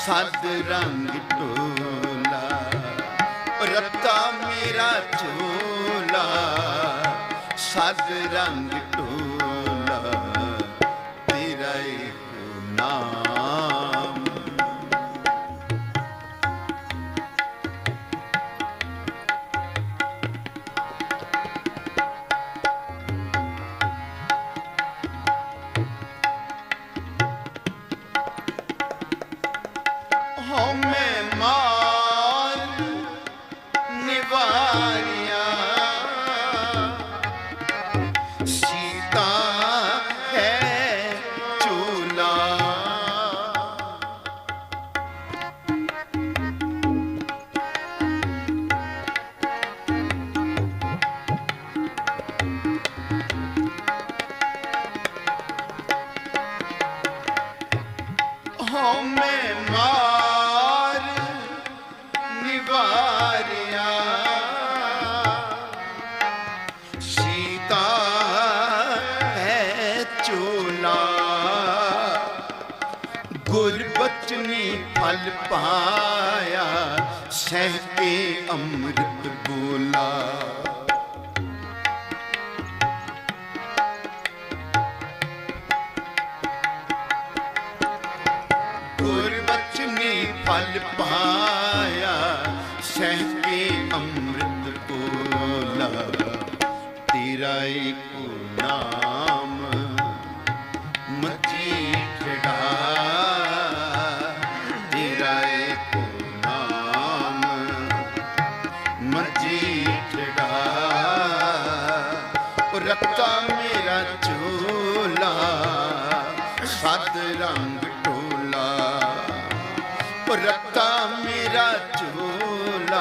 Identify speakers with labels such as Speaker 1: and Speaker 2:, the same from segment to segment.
Speaker 1: ਸਦ ਰੰਗ ਢੋਲਾ ਰੱਤਾ ਮੇਰਾ ਝੋਲਾ ਸਦ ਰੰਗ ਢੋਲਾ ਤੇਰਾ ਹੀ ਨਾਮ ਫਲ ਪਾਇਆ ਸਹਿ ਕੇ ਅੰਮ੍ਰਿਤ ਬੋਲਾ। ਫਲ ਪਾਇਆ ਸਹਿ ਕੇ ਅੰਮ੍ਰਿਤ ਕੋਲਾ ਤੇਰਾ ਏਕੋ ਨਾਮ ਮੱਜੀ ਖੜਾ ਤੇਰਾ ਏਕੋ ਨਾਮ ਮੱਜੀ ਖੜਾ ਰੱਤਾ ਮੇਰਾ ਝੋਲਾ ਸਦ ਰੰਗ ਮੇਰਾ ਝੋਲਾ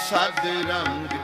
Speaker 1: ਸਦ ਰੰਗ